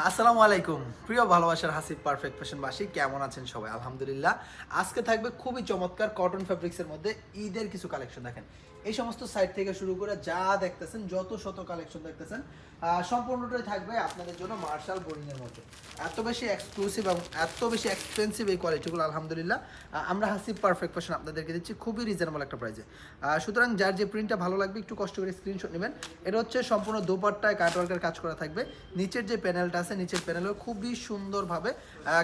আসসালামু আলাইকুম। প্রিয় ভালোবাসার হাসিব পারফেক্ট ফ্যাশনবাসী কেমন আছেন সবাই? আলহামদুলিল্লাহ। আজকে থাকবে খুবই চমৎকার কটন ফ্যাব্রিক্সের মধ্যে ঈদের কিছু কালেকশন দেখেন। এই সমস্ত সাইট থেকে শুরু করে যা দেখতেছেন, যত শত কালেকশন দেখতেছেন সম্পূর্ণটাই থাকবে আপনাদের জন্য মার্শাল বোরিং এর মধ্যে এত বেশি এক্সক্লুসিভ এবং এত বেশি এক্সপেন্সিভ এই কোয়ালিটিগুলো আলহামদুলিল্লাহ। আমরা হাসিব পারফেক্ট ফ্যাশন আপনাদেরকে দিচ্ছি খুবই রিজনেবল একটা প্রাইসে সুতরাং যার যে প্রিন্টটা ভালো লাগবে, একটু কষ্ট করে স্ক্রিনশট নেবেন। এটা হচ্ছে সম্পূর্ণ দোপাট্টায় কাটওয়ার্কের কাজ করা থাকবে। নিচের যে প্যানেলটা আছে, নিচের প্যানেলেও খুবই সুন্দরভাবে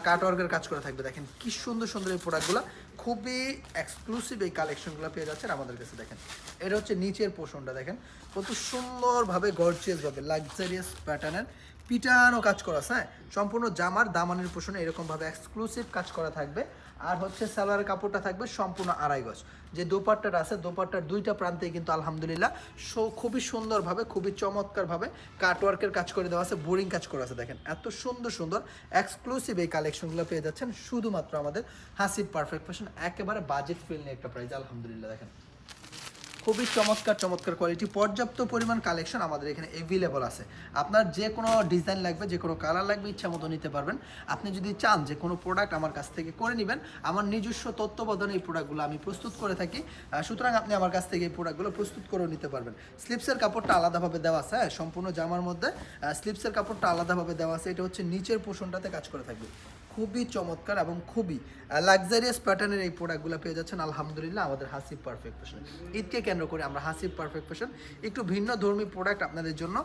কাটওয়ার্কের কাজ করা থাকবে। দেখেন কি সুন্দর সুন্দর এই প্রোডাক্টগুলো খুবই এক্সক্লুসিভ এই কালেকশনগুলো পেয়ে যাচ্ছেন আমাদের কাছে, দেখেন। এটা হচ্ছে নিচের পোষণটা দেখেন। কত সুন্দরভাবে গর্জিয়াসভাবে লাক্সারিয়াস প্যাটার্নের পিটানো কাজ করা হ্যাঁ? সম্পূর্ণ জামার দামানের পোষণে এরকমভাবে এক্সক্লুসিভ কাজ করা থাকবে। আর হচ্ছে সালোয়ারের কাপড়টা থাকবে সম্পূর্ণ আড়াই গজ। যে দোপাট্টাটা আছে, দোপাট্টার দুইটা প্রান্তে কিন্তু আলহামদুলিল্লাহ সো- খুবই সুন্দরভাবে, খুবই চমৎকারভাবে কাটওয়ার্কের কাজ করে দেওয়া আছে বোরিং কাজ করা আছে, দেখেন। এত সুন্দর সুন্দর এক্সক্লুসিভ এই কালেকশনগুলো পেয়ে যাচ্ছেন শুধুমাত্র আমাদের হাসিব পারফেক্ট ফ্যাশন একেবারে বাজেট ফিল নিয়ে একটা প্রাইজ আলহামদুলিল্লাহ, দেখেন। খুবই চমৎকার চমৎকার কোয়ালিটি পর্যাপ্ত পরিমাণ কালেকশন আমাদের এখানে অ্যাভেলেবল আছে। আপনার যে কোনো ডিজাইন লাগবে, যে কোনো কালার লাগবে, ইচ্ছা মতো নিতে পারবেন। আপনি যদি চান যে কোনো প্রোডাক্ট আমার কাছ থেকে করে নেবেন, আমার নিজস্ব তত্ত্বাবধানে এই প্রোডাক্টগুলো আমি প্রস্তুত করে থাকি। সুতরাং আপনি আমার কাছ থেকে এই প্রোডাক্টগুলো প্রস্তুত করেও নিতে পারবেন। স্লিপসের কাপড়টা আলাদাভাবে দেওয়া আছে হ্যাঁ সম্পূর্ণ জামার মধ্যে। স্লিপসের কাপড়টা আলাদাভাবে দেওয়া আছে, এটা হচ্ছে নিচের পোষণটাতে কাজ করে থাকবে। খুবই চমৎকার এবং খুবই লাক্সারিয়াস প্যাটার্নের এই প্রোডাক্টগুলো পেয়ে যাচ্ছেন। আলহামদুলিল্লাহ, আমাদের হাসিব পারফেক্ট ফ্যাশন ঈদকে কেন্দ্র করে আমরা হাসিব পারফেক্ট ফ্যাশন একটু ভিন্ন ধর্মী প্রোডাক্ট আপনাদের জন্য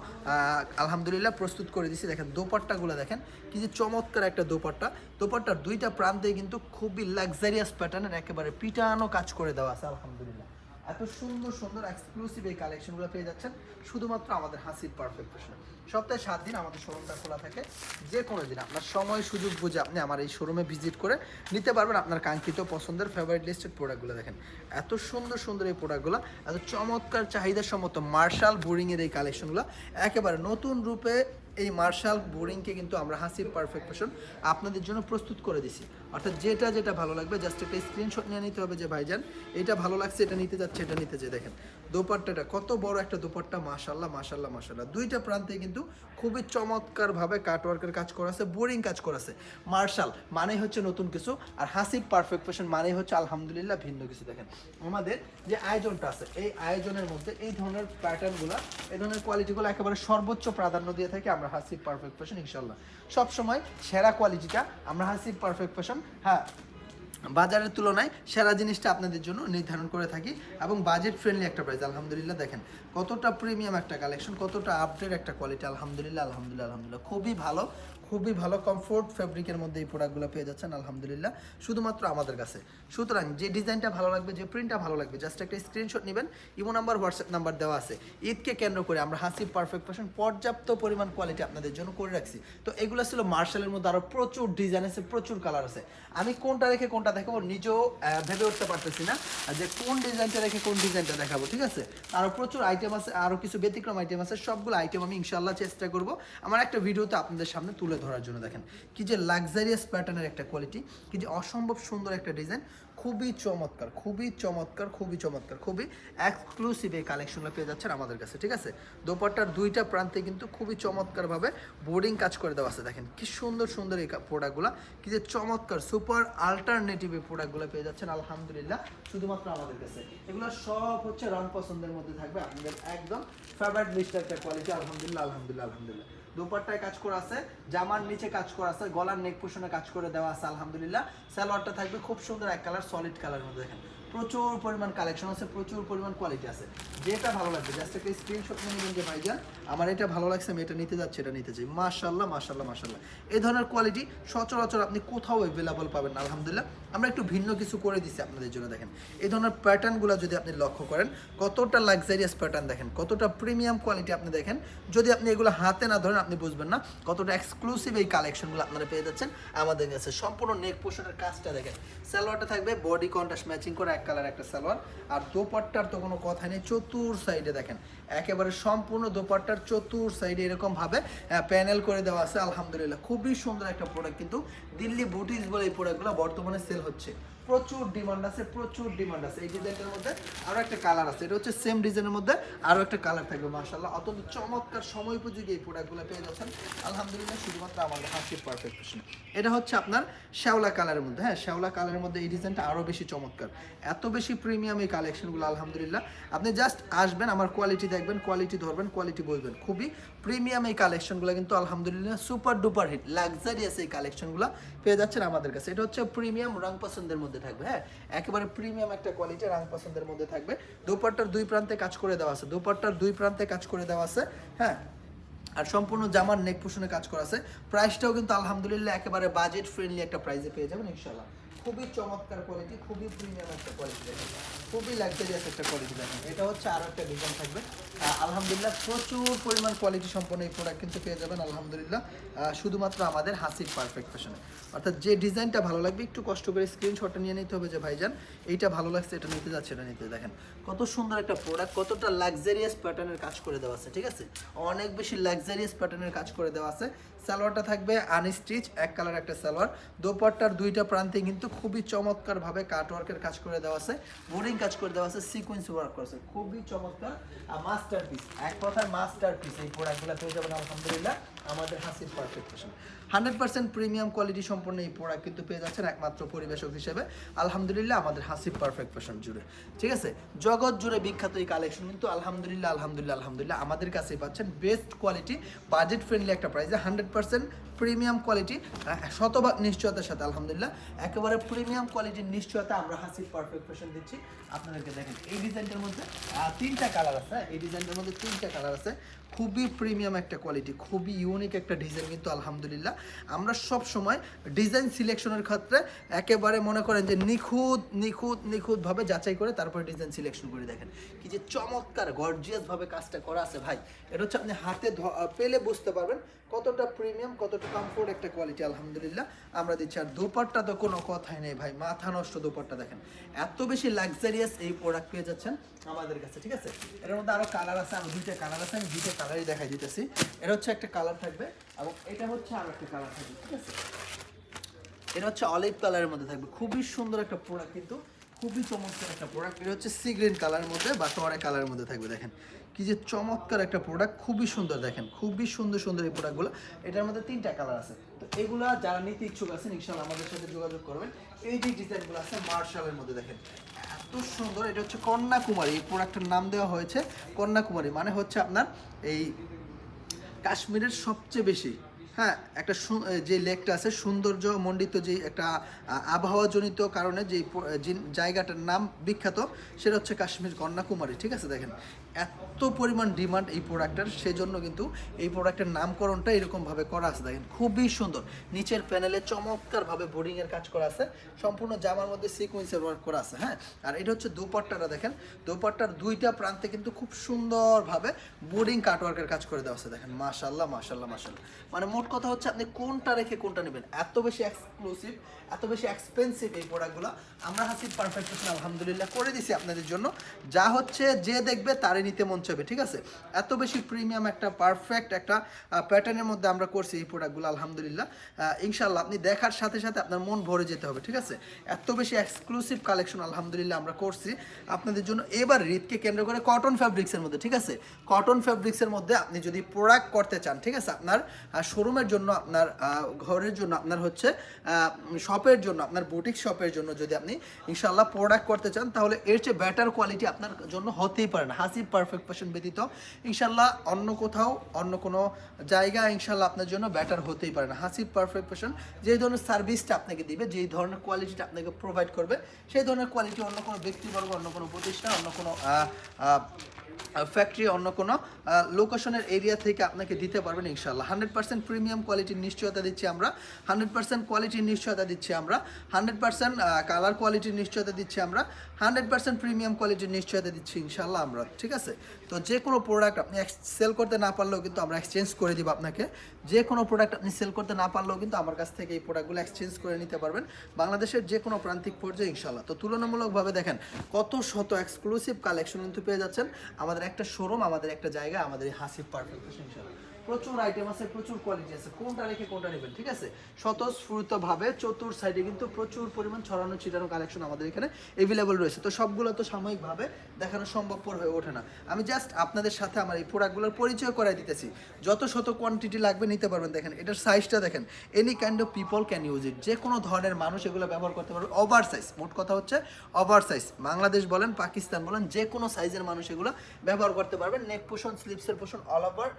আলহামদুলিল্লাহ প্রস্তুত করে দিছি। দেখেন, দোপাট্টাগুলো দেখেন, কি যে চমৎকার একটা দোপাট্টা। দোপাট্টার দুইটা প্রান্তে কিন্তু খুবই লাক্সারিয়াস প্যাটার্নের একেবারে পিটানো কাজ করে দেওয়া আছে, আলহামদুলিল্লাহ। এত সুন্দর সুন্দর এক্সক্লুসিভ এই কালেকশনগুলো পেয়ে যাচ্ছেন। শুধুমাত্র আমাদের হাসির পারফেক্ট ফ্যাশন সপ্তাহে সাত দিন আমাদের শোরুমটা খোলা থাকে। যে কোনো দিন আপনার সময়, সুযোগ বুঝে আপনি আমার এই শোরুমে ভিজিট করে নিতে পারবেন আপনার কাঙ্ক্ষিত পছন্দের ফেভারিট লিস্টেড প্রোডাক্টগুলো দেখেন। এত সুন্দর সুন্দর এই প্রোডাক্টগুলো এত চমৎকার চাহিদা সম্মত মার্শাল বোরিংয়ের এই কালেকশনগুলো একেবারে নতুন রূপে এই মার্শাল বোরিংকে কিন্তু আমরা হাসির পারফেক্ট ফ্যাশন আপনাদের জন্য প্রস্তুত করে দিছি। অর্থাৎ যেটা যেটা ভালো লাগবে জাস্ট একটা স্ক্রিনশট নিয়ে নিতে হবে যে, ভাইজান, এটা ভালো লাগছে, এটা নিতে যাচ্ছে, এটা নিতে যে। দেখেন, দোপাট্টাটা কত বড় একটা দোপাট্টা মাশাল্লাহ মাশাল্লাহ মাশাল্লাহ দুইটা প্রান্তে কিন্তু খুবই চমৎকারভাবে কাটওয়ার্কের কাজ করা আছে বোরিং কাজ করা আছে মার্শাল, মানেই হচ্ছে নতুন কিছু, আর হাসিব পারফেক্ট ফ্যাশন মানেই হচ্ছে আলহামদুলিল্লাহ ভিন্ন কিছু। দেখেন, আমাদের যে আয়োজনটা আছে, এই আয়োজনের মধ্যে এই ধরনের প্যাটার্নগুলো এই ধরনের কোয়ালিটিগুলো একেবারে সর্বোচ্চ প্রাধান্য দিয়ে থাকি আমরা হাসিব পারফেক্ট ফ্যাশন ইনশাল্লাহ সবসময় সেরা কোয়ালিটিটা আমরা হাসিব পারফেক্ট ফ্যাশন হ্যাঁ বাজারের তুলনায় সেরা জিনিসটা আপনাদের জন্য নির্ধারণ করে থাকি এবং বাজেট ফ্রেন্ডলি একটা প্রাইস আলহামদুলিল্লাহ। দেখেন, কতটা প্রিমিয়াম একটা কালেকশন কতটা আপডেট একটা কোয়ালিটি আলহামদুলিল্লাহ আলহামদুলিল্লাহ আলহামদুলিল্লাহ। খুবই ভালো। খুবই ভালো কমফোর্ট ফেব্রিকের মধ্যে এই প্রোডাক্টগুলো পেয়ে যাচ্ছেন, আলহামদুলিল্লাহ। শুধুমাত্র আমাদের কাছে। সুতরাং যে ডিজাইনটা ভালো লাগবে, যে প্রিন্টটা ভালো লাগবে জাস্ট একটা স্ক্রিনশট নেবেন, ইমো নাম্বার হোয়াটসঅ্যাপ নাম্বার দেওয়া আছে। ঈদকে কেন্দ্র করে আমরা হাসি পারফেক্ট ফ্যাশন পর্যাপ্ত পরিমাণ কোয়ালিটি আপনাদের জন্য করে রাখছি। তো এগুলো ছিল মার্শালের মধ্যে আরও প্রচুর ডিজাইন আছে, প্রচুর কালার আছে। আমি কোনটা রেখে কোনটা দেখাবো নিজেও ভেবে উঠতে পারতেছি না। যে কোন ডিজাইনটা রেখে কোন ডিজাইনটা দেখাবো, ঠিক আছে? আরও প্রচুর আইটেম আছে আরও কিছু ব্যতিক্রম আইটেম আছে, সবগুলো আইটেম আমি ইনশাল্লাহ চেষ্টা করব। আমার একটা ভিডিওতে আপনাদের সামনে তুলে ধরার জন্য দেখেন। কি যে লাক্সারিয়াস প্যাটার্নের একটা কোয়ালিটি কি যে অসম্ভব সুন্দর একটা ডিজাইন খুবই চমৎকার খুবই চমৎকার খুবই চমৎকার, খুবই এক্সক্লুসিভ এই কালেকশনগুলো পেয়ে যাচ্ছেন আমাদের কাছে, ঠিক আছে? দোপাট্টার দুইটা প্রান্তে কিন্তু খুবই চমৎকারভাবে বোর্ডিং কাজ করে দেওয়া আছে, দেখেন কি সুন্দর সুন্দর এই প্রোডাক্টগুলো কি যে চমৎকার সুপার আল্টারনেটিভ এই প্রোডাক্টগুলো পেয়ে যাচ্ছেন, আলহামদুলিল্লাহ, শুধুমাত্র আমাদের কাছে। এগুলো সব হচ্ছে রং পছন্দের মধ্যে থাকবে, আপনাদের একদম ফেভারিট লিস্ট একটা কোয়ালিটি আলহামদুলিল্লাহ আলহামদুলিল্লাহ আলহামদুলিল্লাহ। দুপাট্টায় কাজ করা আছে, জামার নিচে কাজ করা আছে, গলার নেক পোষণে কাজ করে দেওয়া আছে, আলহামদুলিল্লাহ। সালোয়ারটা থাকবে খুব সুন্দর এক কালার সলিড কালার মধ্যে দেখেন। প্রচুর পরিমাণ কালেকশন আছে, প্রচুর পরিমাণ কোয়ালিটি আছে। যেটা ভালো লাগবে জাস্ট একটা স্ক্রিনশট নিয়ে নেবেন যে ভাইজান, আমার এটা ভালো লাগছে, আমি এটা নিতে যাচ্ছি, এটা নিতে চাই মাশাল্লাহ মাশাল্লাহ মাশাল্লাহ এই ধরনের কোয়ালিটি সচরাচর আপনি কোথাও অ্যাভেলেবল পাবেন না, আলহামদুলিল্লাহ। আমরা একটু ভিন্ন কিছু করে দিছি আপনাদের জন্য, দেখেন। এই ধরনের প্যাটার্নগুলো যদি আপনি লক্ষ্য করেন, কতটা লাক্সারিয়াস প্যাটার্ন দেখেন, কতটা প্রিমিয়াম কোয়ালিটি আপনি দেখেন, যদি আপনি এগুলো হাতে না ধরেন, আপনি বুঝবেন না কতটা এক্সক্লুসিভ এই কালেকশনগুলো আপনারা পেয়ে যাচ্ছেন আমাদের কাছে। সম্পূর্ণ নেক পোশনের কাজটা দেখেন। সালোয়ারটা থাকবে বডি কন্ট্রাস্ট ম্যাচিং করে কালার একটা সালোয়ার। আর দোপাট্টার তো কোনো কথা নেই, চতুর সাইডে দেখেন। একেবারে সম্পূর্ণ দোপাট্টার চতুর সাইডে এরকমভাবে প্যানেল করে দেওয়া আছে, আলহামদুলিল্লাহ। খুবই সুন্দর একটা প্রোডাক্ট কিন্তু দিল্লি বুটিস বলে এই প্রোডাক্টগুলো বর্তমানে সেল হচ্ছে। প্রচুর ডিমান্ড আছে, প্রচুর ডিমান্ড আছে। এই ডিজাইনটার মধ্যে আরও একটা কালার আছে। এটা হচ্ছে সেম ডিজাইনের মধ্যে আরও একটা কালার থাকবে, মাশাআল্লাহ। অত্যন্ত চমৎকার, সময় উপযোগী এই প্রোডাক্টগুলো পেয়ে যাচ্ছেন। আলহামদুলিল্লাহ, শুধুমাত্র আমাদের হাসির পারফেক্ট এটা হচ্ছে আপনার শ্যাওলা কালারের মধ্যে। হ্যাঁ শ্যাওলা কালারের মধ্যে এই ডিজাইনটা আরও বেশি চমৎকার। এত বেশি প্রিমিয়াম এই কালেকশনগুলো আলহামদুলিল্লাহ। আপনি জাস্ট আসবেন, আমার কোয়ালিটি দেখবেন কোয়ালিটি ধরবেন কোয়ালিটি বলবেন। খুবই প্রিমিয়াম এই কালেকশনগুলো কিন্তু, আলহামদুলিল্লাহ সুপার ডুপার হিট লাক্সারিয়াস এই কালেকশনগুলো পেয়ে যাচ্ছেন আমাদের কাছে। এটা হচ্ছে প্রিমিয়াম রং পছন্দের মধ্যে। থাকবে হ্যাঁ? একেবারে প্রিমিয়াম একটা কোয়ালিটি রাং পছন্দের মধ্যে থাকবে। দুপাট্টার দুই প্রান্তে কাজ করে দেওয়া আছে, দুপাট্টার দুই প্রান্তে কাজ করে দেওয়া আছে হ্যাঁ? আর সম্পূর্ণ জামার নেক পোষণে কাজ করা আছে। প্রাইসটাও কিন্তু আলহামদুলিল্লাহ একেবারে বাজেট ফ্রেন্ডলি একটা প্রাইসে পেয়ে যাবেন ইনশাল্লাহ খুবই চমৎকার কোয়ালিটি খুবই প্রিমিয়াম একটা কোয়ালিটি খুবই লাক্সারিয়াস একটা কোয়ালিটি দেখেন। এটা হচ্ছে আরও একটা ডিজাইন থাকবে। আলহামদুলিল্লাহ প্রচুর পরিমাণ কোয়ালিটি সম্পন্ন এই প্রোডাক্ট কিন্তু পেয়ে যাবেন, আলহামদুলিল্লাহ। শুধুমাত্র আমাদের হাসির পারফেক্ট ফ্যাশনে অর্থাৎ যে ডিজাইনটা ভালো লাগবে, একটু কষ্ট করে স্ক্রিনশটটা নিয়ে নিতে হবে যে, ভাইজান, এইটা ভালো লাগছে, এটা নিতে যাচ্ছে, এটা নিতে। দেখেন, কত সুন্দর একটা প্রোডাক্ট কতটা লাক্সারিয়াস প্যাটার্নের কাজ করে দেওয়া আছে, ঠিক আছে? অনেক বেশি লাক্সারিয়াস প্যাটার্নের কাজ করে দেওয়া আছে। সালোয়ারটা থাকবে আনস্টিচ এক কালার একটা সালোয়ার। দোপাট্টার দুইটা প্রান্তে কিন্তু খুবই চমৎকার ভাবে কাটওয়ার্কের কাজ করে দেওয়া আছে। বোরিং কাজ করে দেওয়া আছে সিকোয়েন্স ওয়ার্ক আছে। খুবই চমৎকার। আর মাস্টারপিস এক কথায় মাস্টারপিস এই প্রোডাক্টগুলো পেয়ে যাবেন আলহামদুলিল্লাহ। আমাদের হাসির perfect fashion hundred percent premium quality সম্পন্ন এই প্রোডাক্ট কিন্তু পেয়ে যাচ্ছেন একমাত্র পরিবেশক হিসেবে। আলহামদুলিল্লাহ, আমাদের হাসির পারফেক্ট ফ্যাশন জুড়ে। ঠিক আছে? জগৎ জুড়ে বিখ্যাত এই কালেকশন কিন্তু আলহামদুলিল্লাহ আলহামদুলিল্লাহ আলহামদুলিল্লাহ আমাদের কাছেই পাচ্ছেন। বেস্ট কোয়ালিটি বাজেট ফ্রেন্ডলি একটা প্রাইসে হান্ড্রেড পার্সেন্ট প্রিমিয়াম কোয়ালিটি শতভাগ নিশ্চয়তার সাথে আলহামদুলিল্লাহ। একেবারে প্রিমিয়াম কোয়ালিটির নিশ্চয়তা আমরা হাসির পারফেক্ট ফ্যাশন দিচ্ছি। আপনাদেরকে দেখেন, এই ডিজাইনটার মধ্যে তিনটা কালার আছে হ্যাঁ? এই ডিজাইনটার মধ্যে তিনটা কালার আছে। খুবই প্রিমিয়াম একটা কোয়ালিটি খুবই ইউনিক একটা ডিজাইন কিন্তু আলহামদুলিল্লাহ। আমরা সব সময় ডিজাইন সিলেকশনের ক্ষেত্রে একেবারে মনে করেন যে নিখুঁত নিখুঁত, নিখুঁতভাবে যাচাই করে তারপরে ডিজাইন সিলেকশন করে দেখেন। কি যে চমৎকার গর্জিয়াসভাবে কাজটা করা আছে ভাই। এটা হচ্ছে আপনি হাতে পেলে বুঝতে পারবেন কতটা প্রিমিয়াম কতটা কমফোর্ট একটা কোয়ালিটি আলহামদুলিল্লাহ। আমরা দিচ্ছি, আর দোপাট্টা তো কোনো কথাই নেই ভাই, মাথা নষ্ট দোপাট্টা দেখেন। এত বেশি লাক্সারিয়াস এই প্রোডাক্ট পেয়ে যাচ্ছেন আমাদের কাছে, ঠিক আছে? এর মধ্যে আরও কালার আছে আমি দুইটা কালার আছে, আমি দুইটা কালারই দেখাই দিতেছি। এটা হচ্ছে একটা কালার থাকবে, এবং এটা হচ্ছে আর একটা কালার থাকবে, ঠিক আছে? এটা হচ্ছে অলিভ কালারের মধ্যে থাকবে। খুবই সুন্দর একটা প্রোডাক্ট কিন্তু খুবই চমৎকার একটা প্রোডাক্ট এটা হচ্ছে সি গ্রিন কালারের মধ্যে বা টরে কালারের মধ্যে থাকবে, দেখেন। কি যে চমৎকার একটা প্রোডাক্ট খুবই সুন্দর, দেখেন। খুবই সুন্দর সুন্দর এই প্রোডাক্টগুলো এটার মধ্যে তিনটা কালার আছে। তো এগুলো যারা নিতে ইচ্ছুক আছেন ইনশাল্লাহ আমাদের সাথে যোগাযোগ করবেন। এই যে ডিজাইনগুলো আছে, মার্শালের মধ্যে, দেখেন। এত সুন্দর, এটা হচ্ছে কন্যাকুমারী। এই প্রোডাক্টের নাম দেওয়া হয়েছে কন্যাকুমারী। মানে হচ্ছে আপনার এই কাশ্মীরের সবচেয়ে বেশি হ্যাঁ একটা যে লেকটা আছে, সৌন্দর্য মণ্ডিত যে একটা আবহাওয়াজনিত কারণে যে জায়গাটার নাম বিখ্যাত, সেটা হচ্ছে কাশ্মীর কন্যাকুমারী, ঠিক আছে দেখেন। এত পরিমাণ ডিমান্ড এই প্রোডাক্টের, সেজন্য কিন্তু এই প্রোডাক্টের নামকরণটা এরকমভাবে করা আছে। দেখেন, খুবই সুন্দর। নিচের প্যানেলে চমৎকারভাবে বোর্ডিংয়ের কাজ করা আছে। সম্পূর্ণ জামার মধ্যে সিকুয়েন্সের ওয়ার্ক করা আছে হ্যাঁ? আর এটা হচ্ছে দোপাট্টাটা, দেখেন। দোপাট্টার দুইটা প্রান্তে কিন্তু খুব সুন্দরভাবে বোর্ডিং কাটওয়ার্কের কাজ করে দেওয়া আছে, দেখেন। মাশাল্লাহ মাশাল্লাহ মাশাল্লাহ মানে মোট কথা হচ্ছে, আপনি কোনটা রেখে কোনটা নেবেন? এত বেশি এক্সক্লুসিভ এত বেশি এক্সপেন্সিভ এই প্রোডাক্টগুলো আমরা হাসির পারফেক্ট আলহামদুলিল্লাহ, করে দিছি আপনাদের জন্য। যা হচ্ছে, যে দেখবে, তারই নিতে মন চাইবে, ঠিক আছে? এত বেশি প্রিমিয়াম একটা পারফেক্ট একটা প্যাটার্নের মধ্যে আমরা করছি এই প্রোডাক্টগুলো আলহামদুলিল্লাহ। ইনশাল্লাহ আপনি দেখার সাথে সাথে আপনার মন ভরে যেতে হবে, ঠিক আছে? এত বেশি এক্সক্লুসিভ কালেকশন আলহামদুলিল্লাহ, আমরা করছি। আপনাদের জন্য এবার রিতকে কেন্দ্র করে কটন ফ্যাব্রিক্সের মধ্যে, ঠিক আছে? কটন ফ্যাব্রিক্সের মধ্যে আপনি যদি প্রোডাক্ট করতে চান, ঠিক আছে? আপনার শোরুমের জন্য আপনার ঘরের জন্য আপনার হচ্ছে শপের জন্য, আপনার বুটিক শপের জন্য যদি আপনি ইনশাল্লাহ প্রোডাক্ট করতে চান, তাহলে এর চেয়ে বেটার কোয়ালিটি আপনার জন্য হতেই পারে না। হাসির পারফেক্ট পার্সন ব্যতীত ইনশাল্লাহ অন্য কোথাও, অন্য কোনো জায়গা ইনশাল্লাহ আপনার জন্য বেটার হতেই পারে না। হাসিব পারফেক্ট পার্সন যে ধরনের সার্ভিসটা আপনাকে দিবে, যেই ধরনের কোয়ালিটিটা আপনাকে প্রোভাইড করবে, সেই ধরনের কোয়ালিটি অন্য কোনো ব্যক্তিবর্গ, অন্য কোনো প্রতিষ্ঠান, অন্য কোনো ফ্যাক্টরি অন্য কোনো লোকেশনের এরিয়া থেকে আপনাকে দিতে পারবেন ইনশাল্লাহ হান্ড্রেড পার্সেন্ট প্রিমিয়াম কোয়ালিটির নিশ্চয়তা দিচ্ছি আমরা। হান্ড্রেড পার্সেন্ট কোয়ালিটির নিশ্চয়তা দিচ্ছি আমরা। হান্ড্রেড পার্সেন্ট কালার কোয়ালিটির নিশ্চয়তা দিচ্ছি আমরা। হান্ড্রেড পার্সেন্ট প্রিমিয়াম কোয়ালিটির নিশ্চয়তা দিচ্ছি ইনশাল্লাহ আমরা। ঠিক আছে? তো যে কোনো প্রোডাক্ট আপনি সেল করতে না পারলেও কিন্তু আমরা এক্সচেঞ্জ করে দিব আপনাকে। যে কোনো প্রোডাক্ট আপনি সেল করতে না পারলেও কিন্তু আমার কাছ থেকে এই প্রোডাক্টগুলো এক্সচেঞ্জ করে নিতে পারবেন। বাংলাদেশের যে কোনো প্রান্তিক পর্যায়ে ইনশাল্লাহ তো তুলনামূলকভাবে দেখেন, কত শত এক্সক্লুসিভ কালেকশন কিন্তু পেয়ে যাচ্ছেন। আমাদের একটা শোরুম আমাদের একটা জায়গা, আমাদের হাসিফ পারফেক্ট ইনশাল্লাহ প্রচুর আইটেম আছে, প্রচুর কোয়ালিটি আছে। কোনটা রেখে কোনটা নেবেন, ঠিক আছে? স্বতঃস্ফূর্তভাবে চতুর সাইডে কিন্তু প্রচুর পরিমাণ ছড়ানো, ছিটানো কালেকশন আমাদের এখানে এভেলেবল রয়েছে। তো সবগুলো তো সাময়িকভাবে দেখানো সম্ভবপর হয়ে ওঠে না। আমি জাস্ট আপনাদের সাথে আমার এই প্রোডাক্টগুলোর পরিচয় করাই দিতেছি। যত শত কোয়ান্টিটি লাগবে নিতে পারবেন, দেখেন, এটার সাইজটা দেখেন। Any kind of people can use it যে কোনো ধরনের মানুষ এগুলো ব্যবহার করতে পারবে। ওভার সাইজ মোট কথা হচ্ছে ওভার সাইজ বাংলাদেশ বলেন, পাকিস্তান বলেন, যে কোনো সাইজের মানুষ এগুলো ব্যবহার করতে পারবেন। নেক পোষণ স্লিপসের পোষণ অল ওভার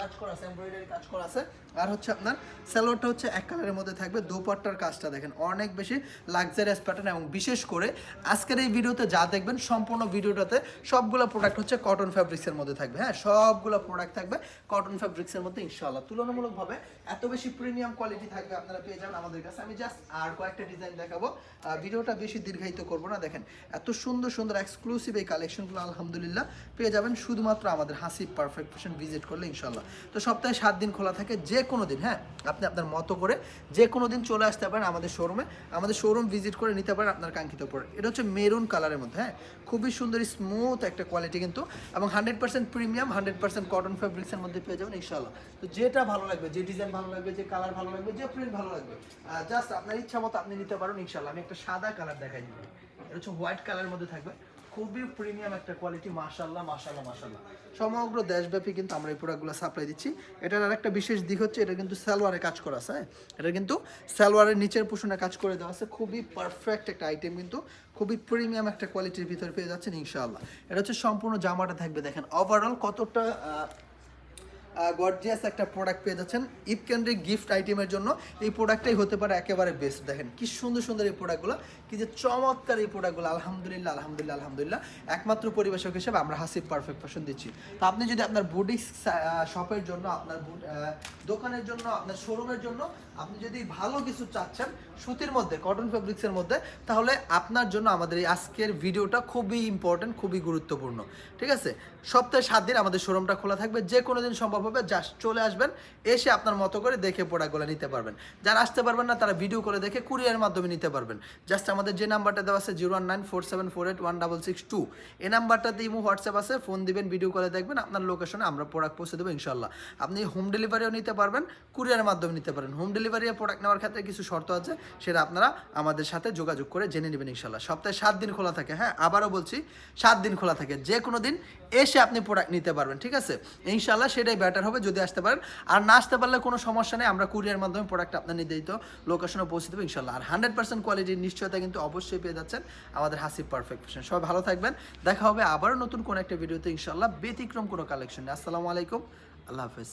কাজ করা আছে এমব্রয়ডারি কাজ করা আছে। আর হচ্ছে আপনার হচ্ছে এক কালারের মধ্যে থাকবে কাজটা দেখেন, অনেক বেশি লাক্সারিয়াস প্যাটার্ন এবং বিশেষ করে আজকের এই ভিডিওতে যা দেখবেন, সম্পূর্ণ ভিডিওটাতে সবগুলো প্রোডাক্ট হচ্ছে কটন ফ্যাব্রিক্সের মধ্যে থাকবে। হ্যাঁ সবগুলো প্রোডাক্ট থাকবে কটন ফ্যাব্রিক্সের মধ্যে তুলনামূলকভাবে এত বেশি প্রিমিয়াম কোয়ালিটি থাকবে আপনারা পেয়ে যাবেন আমাদের কাছে। আমি জাস্ট আর কয়েকটা ডিজাইন দেখাবো। ভিডিওটা বেশি দীর্ঘায়িত করব না। দেখেন, এত সুন্দর সুন্দর এক্সক্লুসিভ এই কালেকশনগুলো আলহামদুলিল্লাহ, পেয়ে যাবেন শুধুমাত্র আমাদের হাসি পারফেক্ট ফ্যাশন ভিজিট করলে ইনশাল্লাহ তো সপ্তাহে সাত দিন খোলা থাকে যে কোনো দিন হ্যাঁ? আপনি আপনার মতো করে যে কোনো দিন চলে আসতে পারেন আমাদের শোরুমে আমাদের শোরুম ভিজিট করে নিতে পারেন আপনার কাঙ্ক্ষিত পরে এটা হচ্ছে মেরুন কালারের মধ্যে হ্যাঁ? খুবই সুন্দর স্মুথ একটা কোয়ালিটি কিন্তু। এবং hundred percent premium hundred percent cotton ফ্যাব্রিক্সের মধ্যে পেয়ে যাবেন ইনশাল্লাহ তো যেটা ভালো লাগবে, যে ডিজাইন ভালো লাগবে, যে কালার ভালো লাগবে, যে প্রিন্ট ভালো লাগবে জাস্ট আপনার ইচ্ছা মতো আপনি নিতে পারেন ইনশাল্লাহ আমি একটা সাদা কালার দেখাই দিবি এটা হচ্ছে হোয়াইট কালারের মধ্যে থাকবে। খুবই প্রিমিয়াম একটা কোয়ালিটি মাশাল্লাহ মাশাল্লাহ মাশাল্লাহ সমগ্র দেশব্যাপী কিন্তু আমরা এই প্রোডাক্টগুলো সাপ্লাই দিচ্ছি। এটার আর একটা বিশেষ দিক হচ্ছে, এটা কিন্তু সালোয়ারে কাজ করা আছে হ্যাঁ? এটা কিন্তু সালোয়ারের নিচের পোষণে কাজ করে দেওয়া আছে। খুবই পারফেক্ট একটা আইটেম কিন্তু, খুবই প্রিমিয়াম একটা কোয়ালিটির ভিতরে পেয়ে যাচ্ছেন, ইনশাআল্লাহ। এটা হচ্ছে সম্পূর্ণ জামাটা থাকবে, দেখেন। ওভারঅল কতটা গর্জিয়াস একটা প্রোডাক্ট পেয়ে যাচ্ছেন। ঈদ কেন্দ্রিক গিফট আইটেমের জন্য। এই প্রোডাক্টটাই হতে পারে একেবারে বেস্ট দেখেন, কি সুন্দর সুন্দর এই প্রোডাক্টগুলো কি যে চমৎকার এই প্রোডাক্টগুলো আলহামদুলিল্লাহ আলহামদুলিল্লাহ আলহামদুলিল্লাহ। একমাত্র পরিবেশক হিসেবে আমরা হাসিব পারফেক্ট ফ্যাশন দিচ্ছি। তো আপনি যদি আপনার বুটিক শপের জন্য, আপনার দোকানের জন্য, আপনার শোরুমের জন্য আপনি যদি ভালো কিছু চাচ্ছেন, সুতির মধ্যে কটন ফেব্রিক্সের মধ্যে, তাহলে আপনার জন্য আমাদের এই আজকের ভিডিওটা খুবই ইম্পর্টেন্ট খুবই গুরুত্বপূর্ণ। ঠিক আছে? সপ্তাহে সাত দিন আমাদের শোরুমটা খোলা থাকবে। যে কোনো দিন সম্ভব হবে জাস্ট চলে আসবেন, এসে আপনার মতো করে দেখে প্রোডাক্টগুলো নিতে পারবেন। যারা আসতে পারবেন না, তারা ভিডিও করে দেখে কুরিয়ার মাধ্যমে নিতে পারবেন। জাস্ট আমাদের যে নাম্বারটা দেওয়া আছে zero one nine four seven four eight one double six two এই নাম্বারটাতে ইমো হোয়াটসঅ্যাপ আছে ফোন দিবেন ভিডিও করে দেখবেন, আপনার লোকেশনে আমরা প্রোডাক্ট পৌঁছে দেবো ইনশাল্লাহ আপনি হোম ডেলিভারিও নিতে পারবেন কুরিয়ারের মাধ্যমে নিতে পারেন। হোম ডেলিভারি প্রোডাক্ট নেওয়ার ক্ষেত্রে কিছু শর্ত আছে, সেটা আপনারা আমাদের সাথে যোগাযোগ করে জেনে নেবেন ইনশাল্লাহ সপ্তাহে সাত দিন খোলা থাকে হ্যাঁ আবারও বলছি, সাত দিন খোলা থাকে। যে কোনো দিন এসে আপনি প্রোডাক্ট নিতে পারবেন, ঠিক আছে? ইনশাল্লাহ সেটাই বেটার হবে যদি আসতে পারেন। আর না আসতে পারলে কোনো সমস্যা নেই, আমরা কুরিয়ার মাধ্যমে প্রোডাক্ট আপনার নির্ধারিত লোকেশনে পৌঁছে দেবো, ইনশাল্লাহ। আর হান্ড্রেড পার্সেন্ট কোয়ালিটির নিশ্চয়তা কিন্তু অবশ্যই পেয়ে যাচ্ছেন আমাদের হাসি পারফেক্ট ফ্যাশন সবাই ভালো থাকবেন, দেখা হবে আবারও নতুন কোনো একটা ভিডিওতে ইনশাল্লাহ ব্যতিক্রম কোনো কালেকশন নেই আসসালামু আলাইকুম, আল্লাহ হাফেজ।